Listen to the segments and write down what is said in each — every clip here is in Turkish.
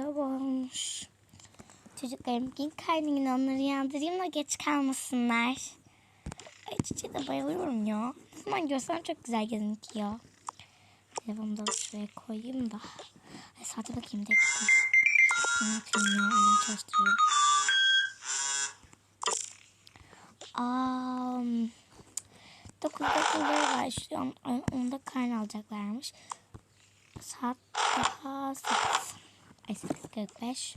sabah olmuş. Çocuklarım gün kaynayın onları yandırayım da geç kalmasınlar. Ay çiçeğe de bayılıyorum ya. Ne zaman görsem çok güzel gözüküyor. Telefonu da şuraya koyayım da. Ay saate bakayım dakika. Ne yapayım ya? Annem çalıştırıyorum. Aa, 9'da okulları başlıyor. Ay, Onda karne alacaklarmış. Saat daha 8. Ay 8.45.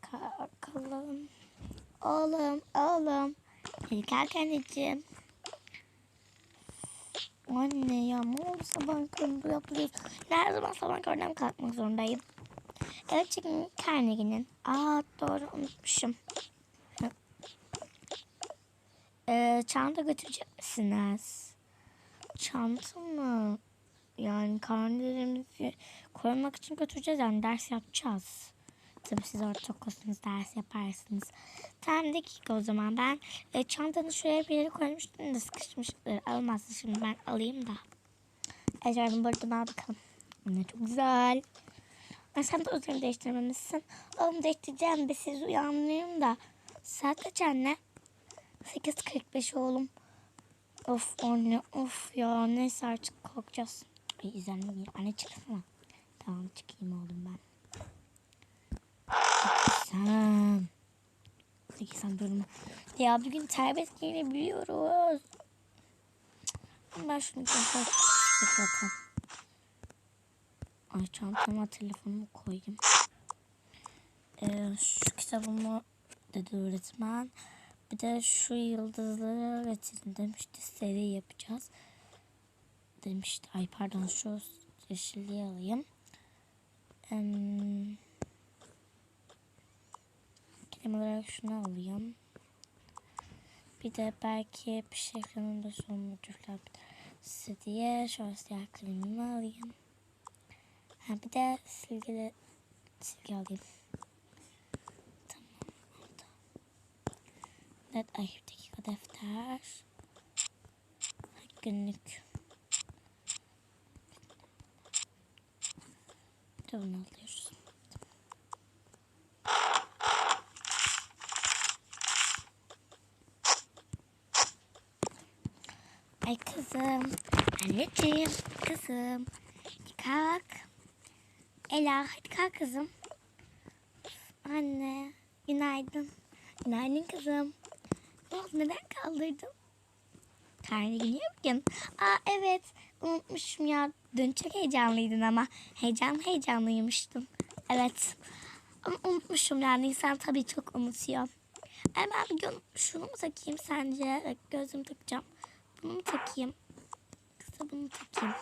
Kalkalım. Oğlum, oğlum. Hadi kalk anneciğim. Anne ya ne oldu sabah köründe yapıyorsun? Her zaman sabah köründen kalkmak zorundayım. Evet çünkü Carnegie'nin. Aa doğru unutmuşum. Ee, çanta götürecek misiniz? Çanta mı? Yani karnelerimizi korumak için götüreceğiz yani ders yapacağız. Tabii siz orada okursunuz ders yaparsınız. Tamam dakika o zaman ben e, çantanı şuraya bir yere koymuştum da sıkışmıştır. Almazsın şimdi ben alayım da. Ecem buradan al bakalım. Ne çok güzel. Ay, sen de üzerini değiştirmemişsin. Oğlum değiştireceğim de siz uyanmayayım da. Saat kaç anne? 8.45 oğlum. Of anne of ya neyse artık kalkacağız. Ay izlenmeyeyim. Anne çıksana. Tamam çıkayım oğlum ben. Peki sen durma. Ya bugün serbest giyinebiliyoruz. Ben şunu götür. zaten. Ay çantama telefonumu koyayım. Ee, şu kitabımı dedi öğretmen. Bir de şu yıldızları öğretin demişti. Seri yapacağız. Demişti. Ay pardon şu yeşilliği alayım. Em, kelime olarak şunu alayım. Bir de belki bir şey yanında son motifler diye şöyle siyah kalemimi alayım. Ha bir de silgili silgi alayım. Tamam oldu. Evet ay bir dakika defter. Günlük. Bunu alıyoruz. Ay kızım. Anneciğim. Kızım. Hadi kalk. Ela hadi kalk kızım. Anne. Günaydın. Günaydın kızım. Ne oldu neden kaldırdın? Karnı günüyor bugün. Aa evet. Unutmuşum ya. Dün çok heyecanlıydın ama. Heyecan heyecanlıymıştım. Evet. Ama unutmuşum yani insan tabii çok unutuyor. Ay ben bir gün şunu mu takayım sence? Gözüm takacağım. Bunu mu takayım? Kısa bunu takayım.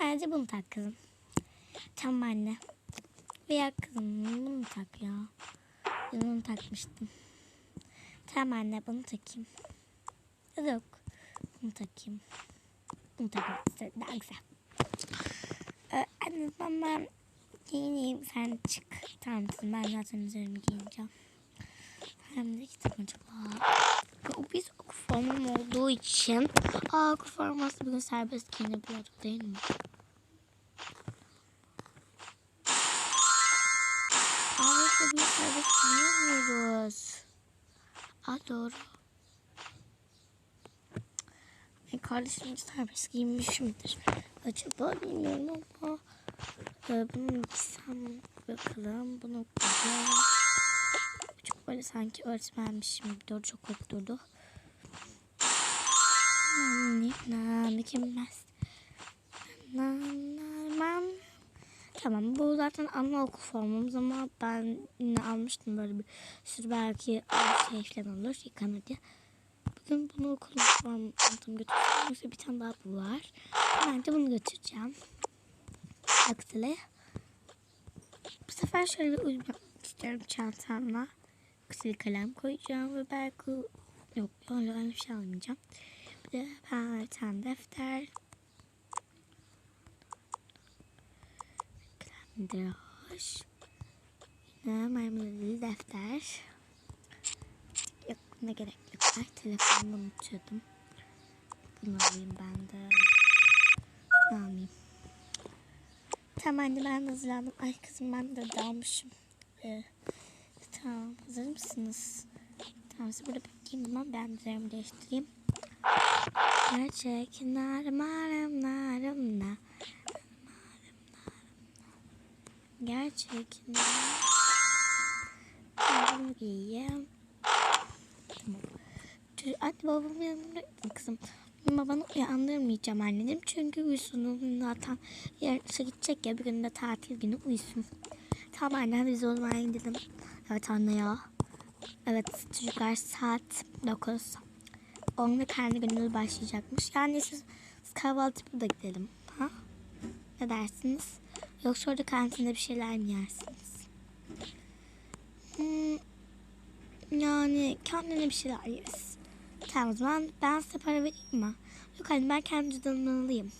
Bence bunu tak kızım. Tamam anne. Veya kızım bunu tak ya? Bunu takmıştım. Tamam anne bunu takayım. Yok. Bunu takayım. Bunu takayım. Daha güzel. Ee, anne ben giyineyim sen çık. Tamam ben zaten üzerimi giyineceğim. Hem de kitap acaba. O biz okul formum olduğu için. Aa okul formu aslında bugün serbest giyinebiliyorduk değil mi? Doğru. Ay kardeşim serbest giyinmişimdir. Acaba bilmiyorum ama. Ee, bunu giysem bakalım. Bunu koyacağım. Çok böyle sanki öğretmenmişim gibi durdu. Çok hoş durdu. Ne mükemmel. Ben Tamam bu zaten anaokul formumuz ama ben yine almıştım böyle bir sürü belki şey falan olur yıkanır diye. Bugün bunu okulun formu aldım götürdüm. Yoksa bir tane daha bu var. Ben de bunu götüreceğim. Aksine. Bu sefer şöyle bir uyum yapmak istiyorum çantamla. Kısa bir kalem koyacağım ve belki yok öyle bir şey almayacağım. Bir de ben bir tane defter. Kalemdir Yine maymunlu defter. Yok ne gerek yok. Ay telefonumu unutuyordum. Bunu alayım ben de. Ne almayayım? Tamam anne ben hazırlandım. Ay kızım ben de dalmışım. Ee, tamam hazır mısınız? Tamam siz burada bekleyin zaman ben üzerimi değiştireyim. Gerçek narım narım narım na. Gerçek narım giyeyim. Tamam. Dur, Anne babamın yanında kızım. Babanı uyandırmayacağım anneciğim. Çünkü uyusun. Zaten yarın işe gidecek ya. Bir gün de tatil günü uyusun. Tamam anne biz o zaman gidelim. Evet anne ya. Evet çocuklar saat 9. Onun da kendi günümüz başlayacakmış. Yani siz, siz kahvaltı burada gidelim. Ha? Ne dersiniz? Yoksa orada kantinde bir şeyler mi yersiniz? Hmm, yani kendine bir şeyler yeriz. Tamam o zaman ben size para vereyim mi? Yok anne ben kendi cüzdanımı alayım.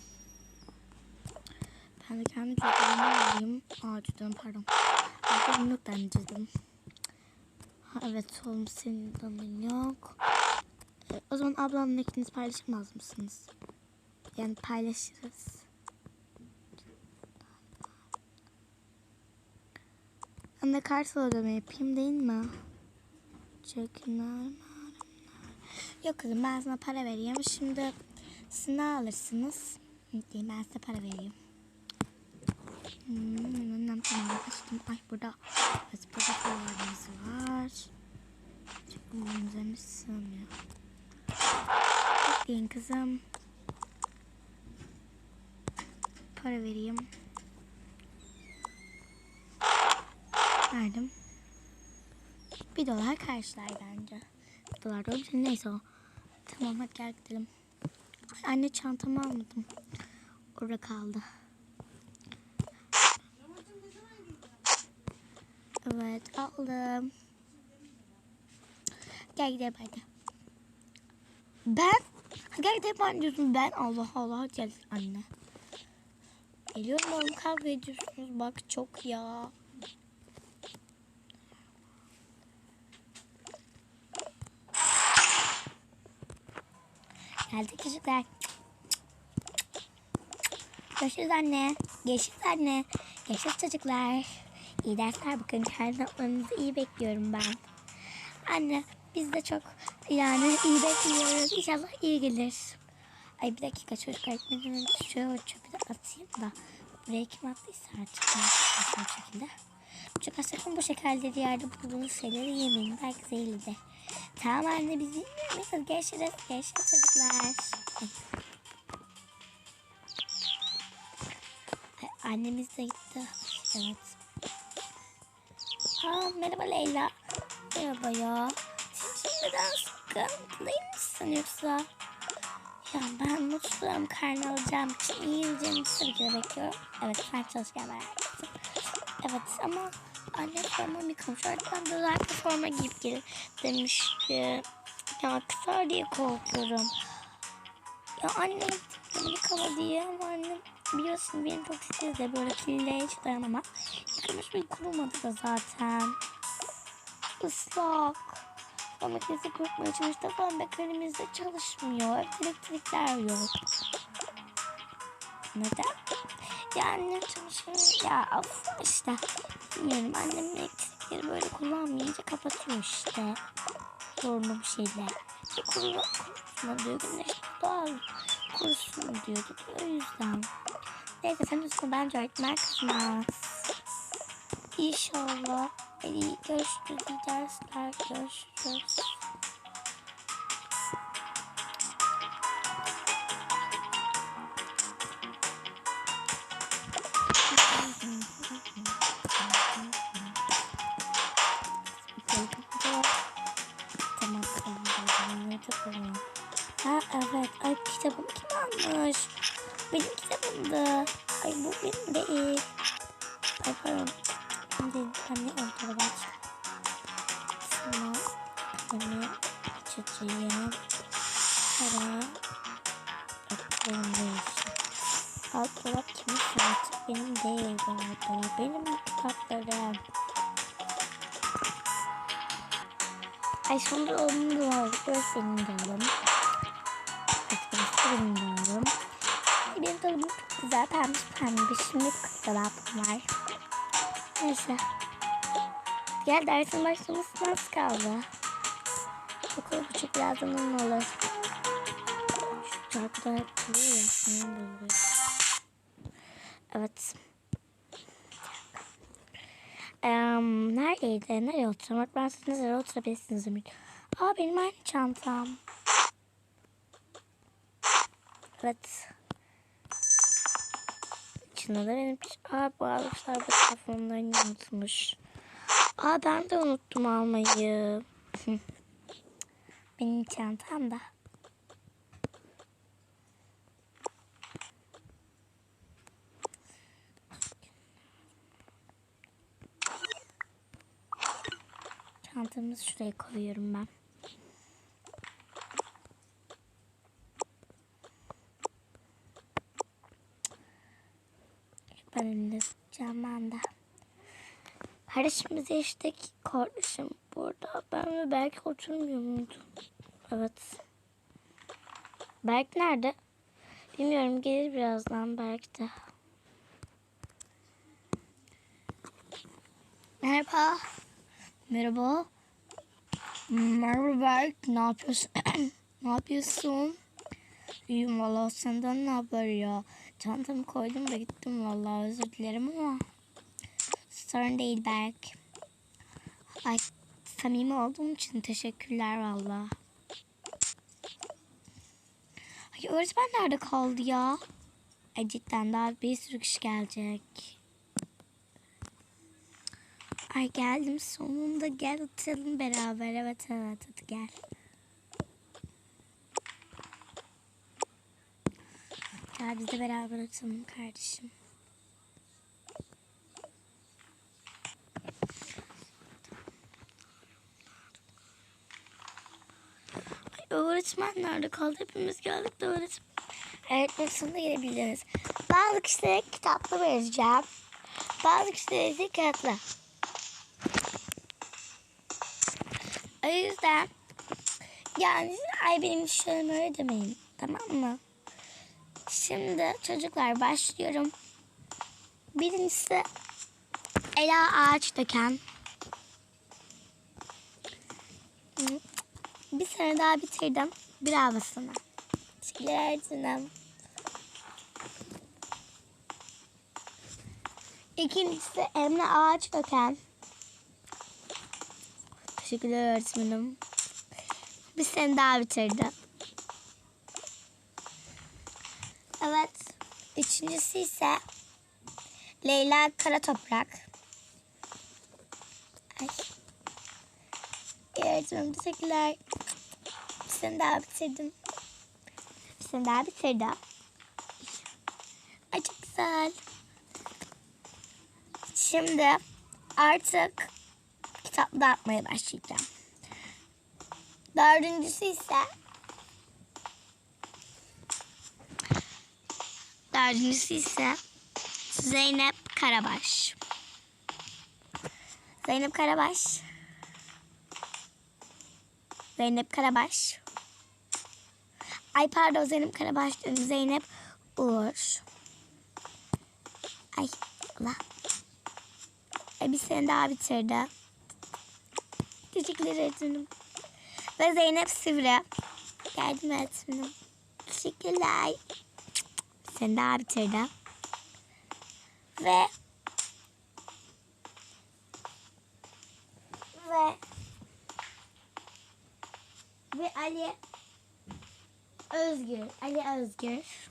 Ben de kendi cüzdanımı alayım. Aa cüzdanım pardon. Benim yok benim cüzdanım. Ha, evet oğlum senin cüzdanın yok. E, o zaman ablamla ikiniz paylaşamaz mısınız? Yani paylaşırız. Anne kartal ödeme yapayım değil mi? Çekinler Yok kızım ben sana para vereyim. Şimdi siz ne alırsınız? Diyeyim ben size para vereyim. Hmm, tamam açtım. Ay burada. Paralarımız var. Bunun üzerine sığmıyor. Bekleyin kızım. Para vereyim. Verdim. Bir dolar karşılar bence. Bir dolar da. Neyse o. Tamam hadi gel gidelim. Anne çantamı almadım. Orada kaldı. Evet aldım. Gel gidelim hadi. Ben? Gel gidelim anne diyorsun. Ben Allah Allah gel anne. Geliyorum oğlum kavga ediyorsunuz. Bak çok ya. Geldik çocuklar. Görüşürüz anne. Görüşürüz anne. Görüşürüz çocuklar. İyi dersler bakın. Kendi notlarınızı iyi bekliyorum ben. Anne biz de çok yani iyi bekliyoruz. İnşallah iyi gelir. Ay bir dakika çocuklar gitmeden önce şöyle çöpü de atayım da. Buraya kim attıysa artık. Bu şekilde. Çocuklar sakın bu şekerleri yerde bulduğunuz şeyleri yemeyin. Belki zehirlidir. Tamam anne biz bilmiyoruz. Görüşürüz. Görüşürüz çocuklar. Annemiz de gitti. Evet. Aa, merhaba Leyla. Merhaba ya. Sen şimdiden sıkıntılıymışsın yoksa? Ya ben mutluyum. Karnı alacağım için iyi yiyeceğimi tabii bekliyorum. Evet sen çalışken merak. Evet ama anne forma yıkamış. Öğretmen de özellikle forma giyip gel demişti. Ya kısar diye korkuyorum. Ya anne yıkama diye ama annem biliyorsun benim çok titiz de böyle kirliliğe hiç dayanamam. Yıkamış bir kurumadı da zaten. Islak. Ama makinesi kurutmaya çalıştı falan bekarimizde çalışmıyor. Elektrikler yok. Neden? Ya annem çalışıyor. Ya of işte. Bilmiyorum annem elektrikleri böyle kullanmayınca kapatıyor işte. Zorlu bir şeyle. İşte kurulu, kurutma diyor. Güneş doğal kurusun diyordu. O yüzden. Neyse sen üstüne bence öğretmen kızmaz. İnşallah. Görüşürüz. İyi dersler. Görüşürüz. Bilmiyorum. Benim dolabım çok güzel pembiş pembiş. Şimdi dolabım var. Neyse. Gel dersin başlamasına az kaldı. Okul buçuk birazdan olur. Şu şarkıda hep duruyor ya. Sinir bozuyor. Evet. Um, neredeydi? Nereye oturmak? Ben siz nereye oturabilirsiniz Ümit? Aa benim aynı çantam. Evet. İçinde de benim... Aa bu arkadaşlar bu telefonlarını unutmuş. Aa ben de unuttum almayı. benim çantam da. Çantamızı şuraya koyuyorum. Ben elinde tutacağım ben de. Kardeşimizi içtik. Kardeşim burada. Ben ve belki oturmuyor muydu? Evet. Berk nerede? Bilmiyorum gelir birazdan belki de. Merhaba. Merhaba. Merhaba Berk. Ne yapıyorsun? ne yapıyorsun? İyiyim valla. Senden ne haber ya? Çantamı koydum da gittim valla. Özür dilerim ama. Sorun değil Berk. Ay samimi olduğum için teşekkürler valla. Ay öğretmen nerede kaldı ya? Ay cidden daha bir sürü kişi gelecek. Ay geldim sonunda gel oturalım beraber. Evet evet hadi gel. Gel biz de beraber oturalım kardeşim. Öğretmen nerede kaldı? Hepimiz geldik de öğretmen. Öğretmen sonunda gelebiliriz. Bazı kişilere kitaplı vereceğim. Bazı kişilere ise kağıtlı. O yüzden yani ay benim işlerim öyle demeyin. Tamam mı? Şimdi çocuklar başlıyorum. Birincisi Ela ağaç döken. Bir sene daha bitirdim. Bravo sana. Teşekkürler canım. İkincisi Emre ağaç döken. Teşekkürler öğretmenim. Bir sene daha bitirdim. Evet. Üçüncüsü ise Leyla Kara Toprak. Ay. Öğretmenim teşekkürler. Bir sene daha bitirdim. Bir sene daha bitirdim. Ay çok güzel. Şimdi artık kitap dağıtmaya başlayacağım. Dördüncüsü ise Dördüncüsü ise Zeynep Karabaş. Zeynep Karabaş. Zeynep Karabaş. Ay pardon Zeynep Karabaş dedim. Zeynep Uğur. Ay Allah. E, bir sene daha bitirdi. Teşekkürler öğretmenim. Ve Zeynep Sivri. Geldim öğretmenim. Teşekkürler. Bir sene daha bitirdi. Ve ve ve Ali Özgür. Ali Özgür.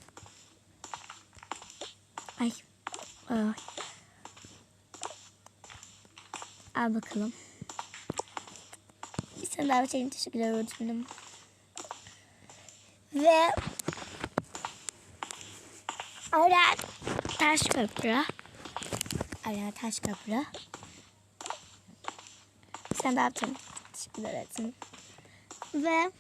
Ay. Ay. Al bakalım. Bir sene daha çekin. Teşekkürler öğretmenim. Ve Ara taş köprü. Ara taş köprü. Sen de yaptın. Teşekkürler öğretmenim. Ve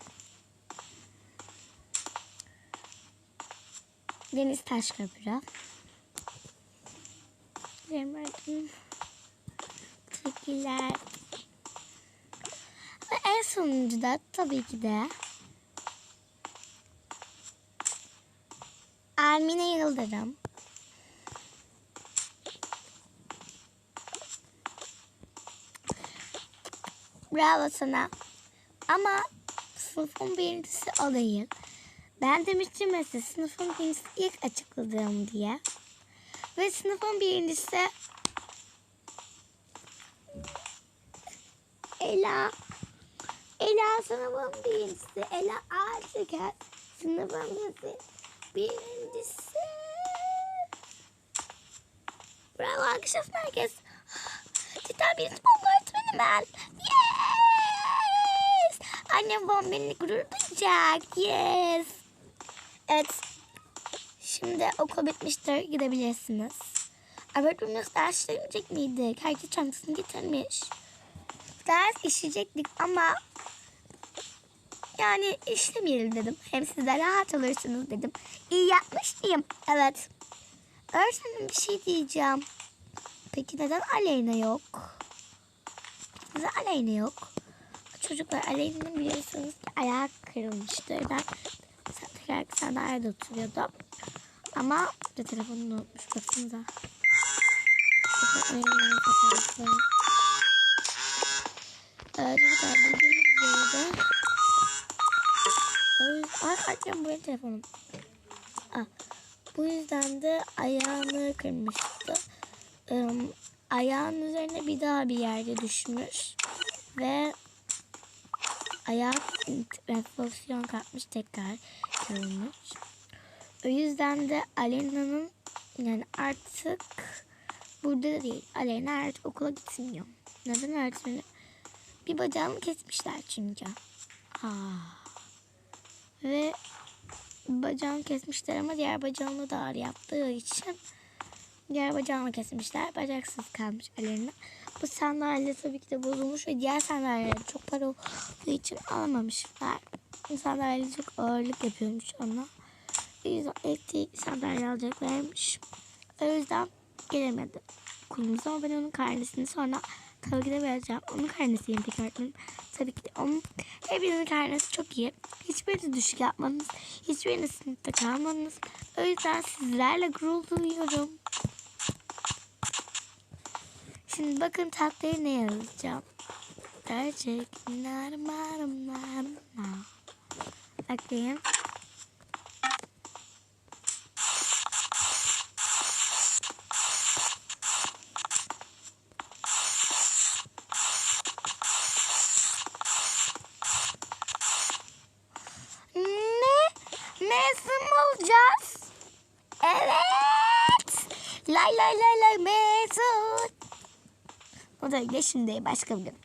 Deniz Taş Köprü. Öğretmenim. Teşekkürler. Ve en sonuncu da tabii ki de Almine Yıldırım. Bravo sana. Ama sınıfın birincisi o değil. Ben demiştim ya size sınıfın birincisi ilk açıkladığım diye. Ve sınıfın birincisi Ela. Ela sınıfın birincisi. Ela Ağaçlıker sınıfın birincisi. Bravo alkışlasın herkes. Cidden birinci bomba öğretmenim ben. Yes! Annem babam benimle gurur duyacak. Yes! Evet. Şimdi okul bitmiştir. Gidebilirsiniz. Öğretmenimiz ders işlemeyecek miydik? Herkes çantasını getirmiş. Ders işleyecektik ama yani işlemeyelim dedim. Hem siz de rahat olursunuz dedim. İyi yapmış mıyım? Evet. Öğretmenim bir şey diyeceğim. Peki neden Aleyna yok? Neden Aleyna yok? Çocuklar Aleyna'nın biliyorsunuz ki ayağı kırılmıştı. Ben sen tekrar sandalyede oturuyordum. Ama bir de telefonunu unutmuş. Baksanıza. Çocuklar bildiğiniz üzere Ay annem bu telefonum. Bu yüzden de ayağını kırmıştı. Ee, ayağının üzerine bir daha bir yerde düşmüş. Ve ayağı enfeksiyon kapmış tekrar kırılmış. O yüzden de Alena'nın yani artık burada da değil. Alena artık okula gitmiyor. Neden öğretmeni? Bir bacağını kesmişler çünkü. Aa. Ve bacağını kesmişler ama diğer bacağını da ağrı yaptığı için diğer bacağını kesmişler. Bacaksız kalmış Alena. Bu sandalye tabii ki de bozulmuş ve diğer sandalyeler çok para olduğu için alamamışlar. Sandalye çok ağırlık yapıyormuş ona. O yüzden elektrikli sandalye alacaklarmış. O yüzden gelemedi. Okulumuza ama ben onun karnesini sonra de vereceğim. Onun karnesiyim peki öğretmenim. Tabii ki de onun hepinizin karnesi çok iyi. Hiçbiriniz düşük yapmadınız. Hiçbiriniz sınıfta kalmadınız. O yüzden sizlerle gurur duyuyorum. Şimdi bakın tahtaya ne yazacağım. Gerçek. Narım narım narım. Mezun olacağız. Evet. Lay lay lay lay mezun. O da şimdi başka bir gün.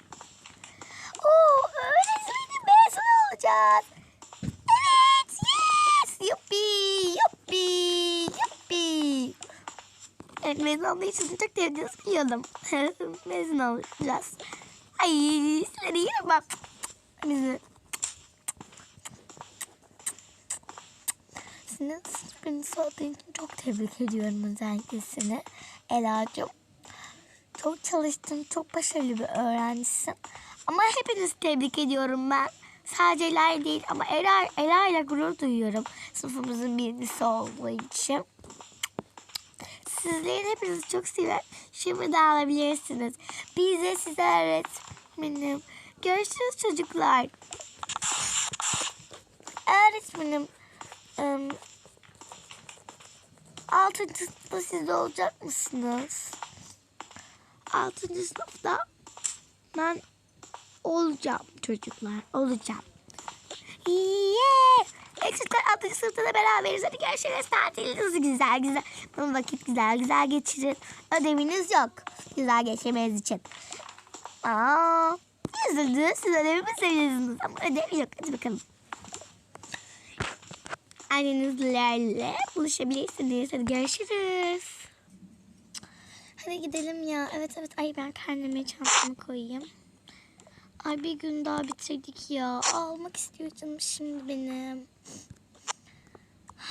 Oo öğretmenim mezun olacağız. Evet yes. Yuppi yuppi yuppi. Evet mezun olduğu için çok sevdiğinizi biliyordum. mezun olacağız. Ay sizleri yerim bak. Bizi Sizin sınıfınız olduğu için çok tebrik ediyorum özellikle seni Ela'cığım. Çok çalıştın, çok başarılı bir öğrencisin. Ama hepinizi tebrik ediyorum ben. Sadece Ela değil ama Ela, Ela ile gurur duyuyorum. Sınıfımızın birincisi olduğu için. Sizlerin hepinizi çok seviyorum. Şimdi dağılabilirsiniz. Biz de size öğretmenim. Görüşürüz çocuklar. Öğretmenim. Im, Altıncı sınıfta siz de olacak mısınız? Altıncı sınıfta ben olacağım çocuklar. Olacağım. Yeah! Eksikler altıncı sınıfta da beraberiz. Hadi görüşürüz. Tatiliniz güzel güzel. Bu vakit güzel güzel geçirin. Ödeviniz yok. Güzel geçirmeniz için. Aa, üzüldünüz. Siz ödevimi seviyorsunuz. Ama ödev yok. Hadi bakalım annenizlerle buluşabilirsiniz. Hadi görüşürüz. Hadi gidelim ya. Evet evet. Ay ben karneme çantamı koyayım. Ay bir gün daha bitirdik ya. Almak istiyor canım şimdi benim.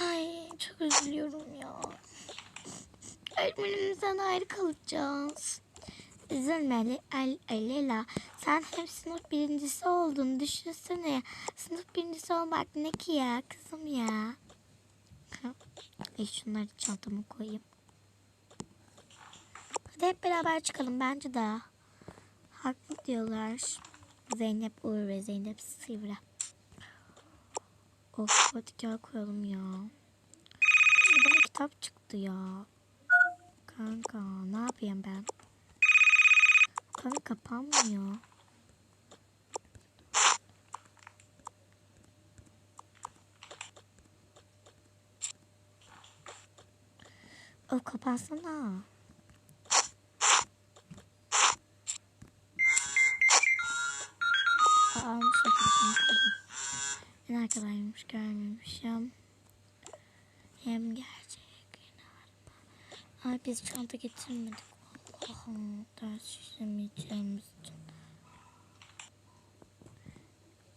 Ay çok üzülüyorum ya. Öğretmenimizden ayrı kalacağız. Üzülme Ali, Aleyla. Sen hep sınıf birincisi oldun. Düşünsene. Sınıf birincisi olmak ne ki ya kızım ya. E şunları çantama koyayım. Hadi hep beraber çıkalım bence de. Haklı diyorlar. Zeynep Uğur ve Zeynep Sivri. Of hadi gel koyalım ya. Bana kitap çıktı ya. Kanka ne yapayım ben? Kanka kapanmıyor. O kapansana. Biz çanta getirmedik. Allah'ım ders işlemeyeceğimiz için.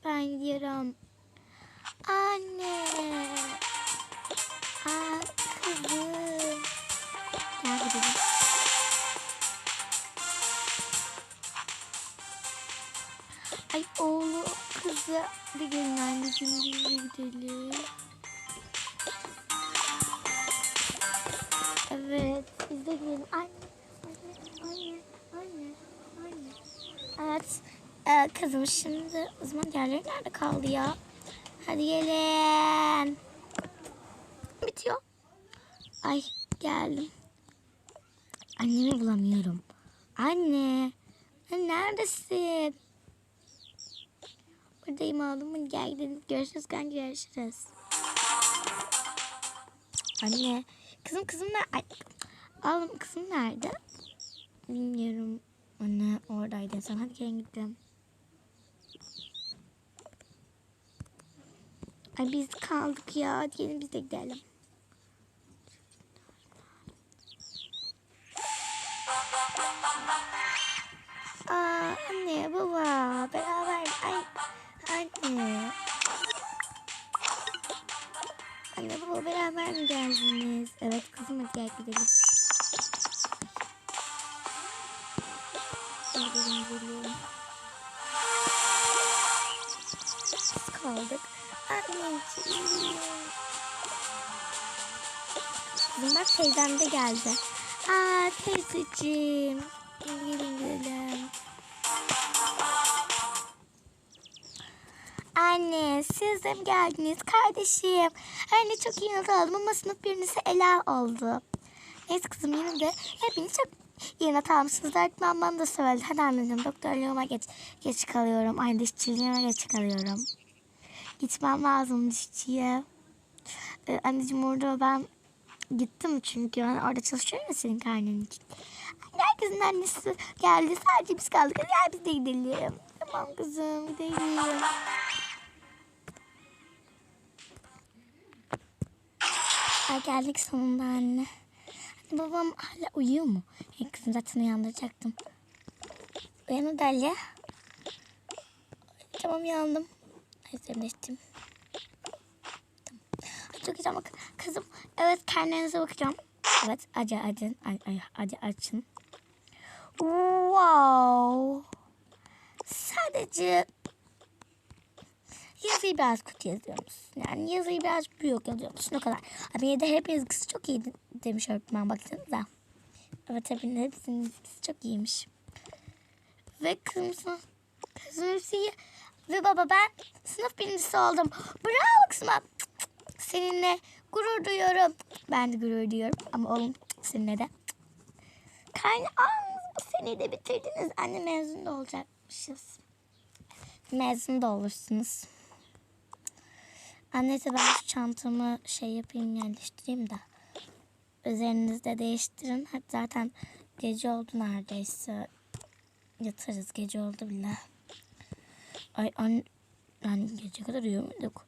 Ben gidiyorum. Anne. Aa. Ay oğlu kızı. Hadi gelin anneciğim gidelim. Biz de gidelim. Anne, anne, anne, anne, anne. Evet e, kızım şimdi o zaman diğerleri nerede kaldı ya? Hadi gelin. Bitiyor. Ay geldim. Annemi bulamıyorum. Anne. Anne neredesin? Buradayım oğlum. Gel gidelim. Görüşürüz kanka görüşürüz. Anne. Kızım kızım nerede? Ay, oğlum kızım nerede? Bilmiyorum. Anne oradaydı sen. Hadi gelin gidelim. Ay biz kaldık ya. Hadi gelin biz de gidelim. Aa, anne baba beraber ay anne anne baba beraber mi geldiniz? Evet kızım hadi gel gidelim. Gidelim. Biz kaldık. Anneciğim. Kızım bak teyzem de geldi. Aa teyzeciğim. Gelin gidelim. Anne siz de mi geldiniz kardeşim? Anne çok iyi not ama sınıf birincisi Ela oldu. Neyse kızım yine de hepiniz çok iyi not almışsınız. Öğretmen bana da söyledi. Hadi anneciğim doktorluğuma geç, geç kalıyorum. Ay dişçiliğime geç kalıyorum. Gitmem lazım dişçiye. Ee, anneciğim orada ben gittim çünkü yani orada çalışıyorum ya senin karnın için. Herkesin annesi geldi. Sadece biz kaldık. Hadi gel biz de gidelim. Tamam kızım gidelim. Ay geldik sonunda anne. Babam hala uyuyor mu? Hey kızım zaten uyandıracaktım. Uyan Ali. Tamam uyandım. Ay zemleştim. Ay, çok güzel bak. Kızım evet karnenize bakacağım. Evet acı acın. Ay, acı açın. Wow. Sadece yazıyı biraz kötü yazıyormuşsun. Yani yazıyı biraz büyük yazıyormuşsun o kadar. Ama yine de hepiniz yazgısı çok iyi demiş öğretmen baksanıza. Evet hepinin hepsinin yazgısı çok iyiymiş. Ve hepsi iyi. Ve baba ben sınıf birincisi oldum. Bravo kızım. Seninle gurur duyuyorum. Ben de gurur duyuyorum. Ama oğlum seninle de. Bu seni de bitirdiniz. Anne mezun da olacakmışız. Mezun da olursunuz. Annesi ben şu çantamı şey yapayım yerleştireyim de. Üzerinizde değiştirin. Hadi zaten gece oldu neredeyse. Yatarız gece oldu bile. Ay anne yani gece kadar uyumadık.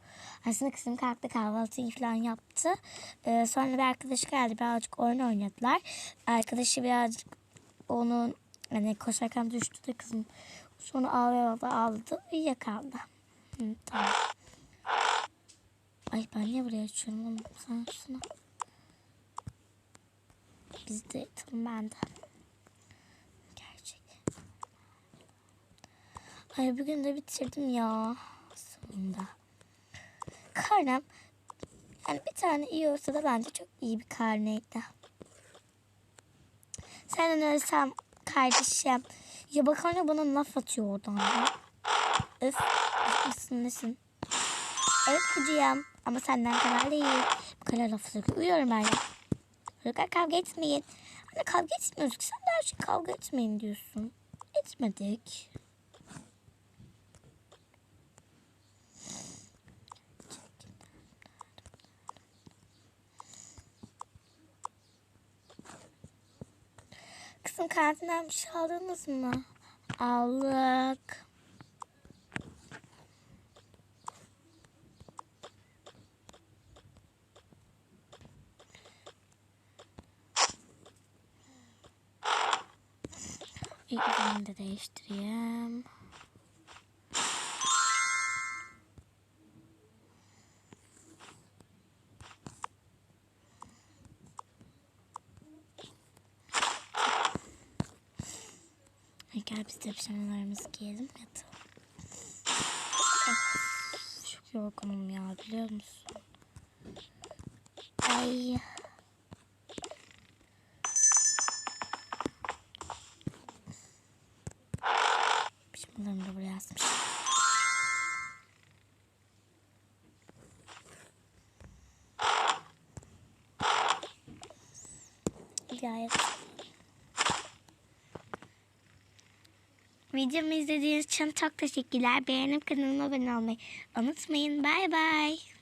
Aslında kızım kalktı kahvaltıyı falan yaptı. Ee, sonra bir arkadaşı geldi birazcık oyun oynadılar. Arkadaşı birazcık onun hani koşarken düştü de kızım. Sonra ağlıyordu ağladı uyuyakaldı. Hı, tamam. Ay ben niye buraya açıyorum oğlum sen şuna. Biz de yatalım ben de. Gerçek. Ay bugün de bitirdim ya. Sonunda. Karnem Yani bir tane iyi olsa da bence çok iyi bir karneydi. Senden ölsem kardeşim. Ya bak anne bana laf atıyor oradan. Öf. Nasılsın nesin? Evet kucuyum. Ama senden kadar değil. Bu kadar laf atıyor. Uyuyorum ben ya. Kavga etmeyin. Anne kavga etmiyoruz ki. Sen de her şey kavga etmeyin diyorsun. Etmedik. Kızım bir şey aldınız mı? Aldık. Ben de değiştireyim. Gel biz de pijamalarımızı giyelim yatalım. Of, çok yorgunum ya biliyor musun? Ay. Pijamalarımı da buraya asmış. Gayet Videomu izlediğiniz için çok teşekkürler. Beğenip kanalıma abone olmayı unutmayın. Bay bay.